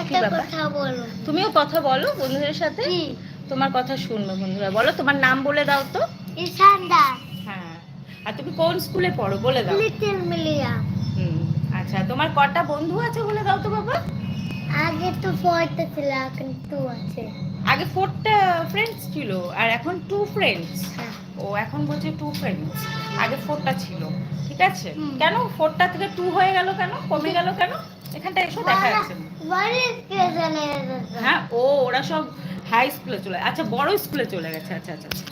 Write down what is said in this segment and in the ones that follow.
একটা ব্যাপার? কথা বলো। তুমিও কথা বলো বন্ধুদের সাথে। তোমার কথা শুনবে বন্ধুরা। বলো তোমার নাম বলে দাও তো। হ্যাঁ। আর তুমি কোন স্কুলে পড়ো বলে দাও। লিটল মিলিয়া। হুম আচ্ছা। তোমার কটা বন্ধু আছে বলে দাও তো বাবা। আগে তো ফোরটা ছিল এখন টু আছে। আগে ফোরটা ফ্রেন্ডস ছিল আর এখন টু ফ্রেন্ডস হ্যাঁ। ও এখন বলছে টু ফ্রেন্ডস আগে ফোরটা ছিল। ঠিক আছে? কেন? ফোরটা থেকে টু হয়ে গেল কেন? কমে গেল কেন? এখানটা এসো দেখা যাচ্ছে হ্যাঁ ও ওরা সব হাই স্কুলে চলে আচ্ছা বড় স্কুলে চলে গেছে আচ্ছা আচ্ছা আচ্ছা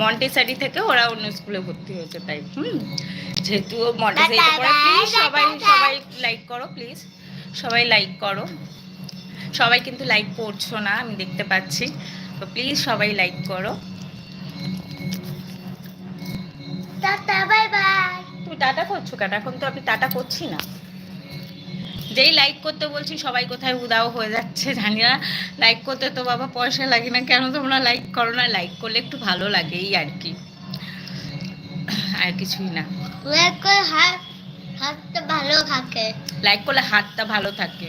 মন্টেসারি থেকে ওরা অন্য স্কুলে ভর্তি হয়েছে তাই হুম। যেহেতু মন্টেসারিতে পড়ে প্লিজ সবাই সবাই লাইক করো প্লিজ সবাই লাইক করো। সবাই কিন্তু লাইক করছ না আমি দেখতে পাচ্ছি। তো প্লিজ সবাই লাইক করো। টাটা বাই বাই তুমি টাটা করছ কেন? এখন তো আমি টাটা করছি না। যেই লাইক করতে বলছি সবাই কোথায় উদাও হয়ে যাচ্ছে জানি না। লাইক করতে তো বাবা পয়সা লাগে না কেন তোমরা লাইক করো না? লাইক করলে একটু ভালো লাগে এই আর কি। আর কিছুই না। ওয়েট করে হাত হাতটা ভালো থাকে। লাইক করলে হাতটা ভালো থাকে।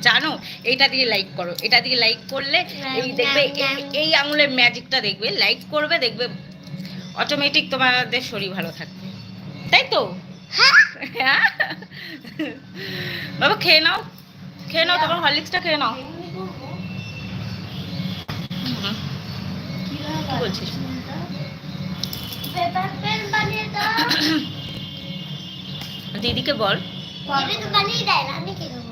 জানো এইটা দিয়ে লাইক করো এটা দিয়ে লাইক করলে এই দেখবে এই- আঙুলের ম্যাজিকটা দেখবে লাইক করবে দেখবে অটোমেটিক তোমাদের শরীর ভালো থাকবে। তাই তো? বাবা খেয়ে নাও। খেয়ে নাও তোমার হরলিক্সটা খেয়ে নাও। কি বলছিস? দিদিকে বল। বানিয়ে দেয় না আমি কি করব?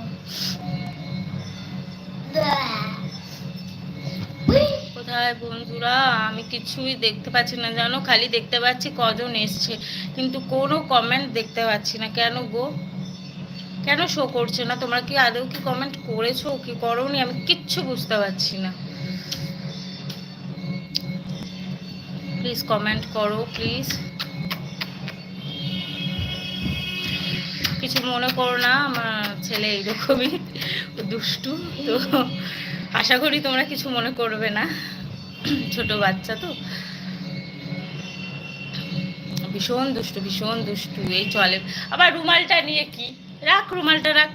উই, কোথায় বন্ধুরা? আমি কিছুই দেখতে পাচ্ছি না। জানো, খালি দেখতে পাচ্ছি কজন এসছে। কিন্তু কোনো কমেন্ট দেখতে পাচ্ছি না। কেন গো? কেন শো করছে না? তোমরা কি আদৌ কি কমেন্ট করেছ? কি করোনি? আমি কিচ্ছু বুঝতে পারছি না। প্লিজ কমেন্ট করো প্লিজ কিছু মনে করো না, আমার ছেলে এইরকমই দুষ্টু, তো আশা করি তোমরা কিছু মনে করবে না। ছোট বাচ্চা তো। ভীষণ দুষ্টু ভীষণ দুষ্টু এই চলে। আবার রুমালটা নিয়ে কি? রাখ রুমালটা রাখ।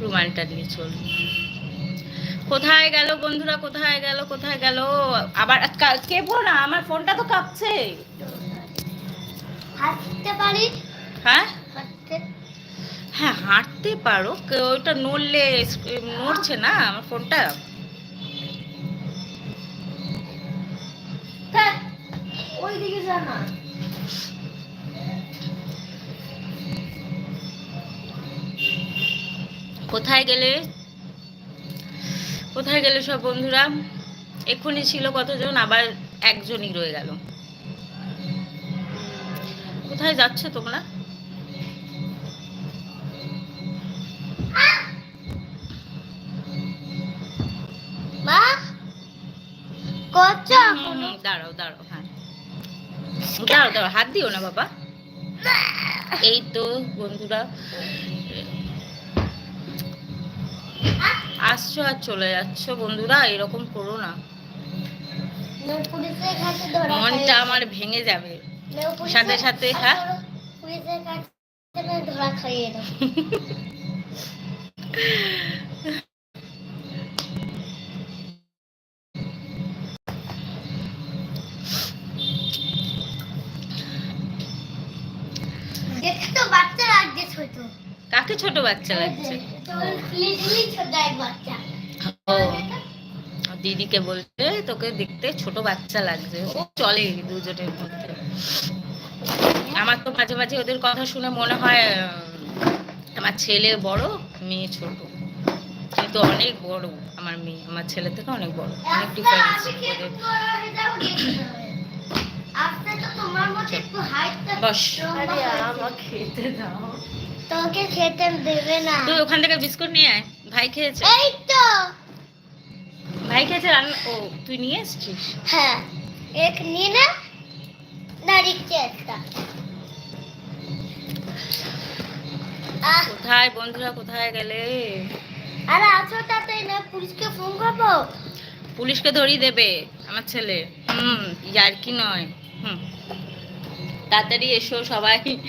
রুমালটা নিয়ে চল। কোথায় গেল বন্ধুরা? কোথায় গেল? কোথায় গেল? আবার কা- কেবো না আমার ফোনটা তো কাঁপছে। হাঁটতে পারি? হ্যাঁ? হ্যাঁ হাঁটতে পারো। ওইটা নড়লে নড়ছে না আমার ফোনটা। ওইদিকে যা না। কোথায় গেলে? কোথায় গেলে সব বন্ধুরা? এক্ষুনি ছিল কতজন? আবার একজনই রয়ে গেল। কোথায় যাচ্ছে তোমরা? দাঁড়াও দাঁড়াও হ্যাঁ। দাঁড়াও দাঁড়াও হাত দিও না বাবা। এই তো বন্ধুরা আসছো আর চলে যাচ্ছ বন্ধুরা এরকম করো না। মনটা আমার ভেঙে যাবে। সাথে সাথে, হ্যাঁ? ধরা খাইয়ে কাকে ছোট বাচ্চা লাগছে? ও দিদিকে বলছে তোকে দেখতে ছোট বাচ্চা লাগছে। ও চলে দুজনের মধ্যে। আমার তো মাঝে মাঝে ওদের কথা শুনে মনে হয় আমার ছেলে বড় মেয়ে ছোট। কিন্তু অনেক বড় আমার মেয়ে আমার ছেলে থেকে অনেক বড়। অনেক ডিফারেন্স ওদের। আজকে তো তোমার মতো একটু হাইটটা বস। খেতে দাও। তোকে খেতে দেবে না। তুই ওখান থেকে বিস্কুট নিয়ে আয় ভাই খেয়েছে। এই তো। ভাই খেয়েছে রান্না ও তুই নিয়ে এসছিস? হ্যাঁ এক নিয়ে না দাঁড়িয়ে একটা। কোথায় বন্ধুরা কোথায় গেলে? আরে আছো তাতে না পুলিশকে ফোন করব? পুলিশকে ধরিয়ে দেবে আমার ছেলে। হুম ইয়ার কি নয়। হুম। তাড়াতাড়ি এসো সবাই।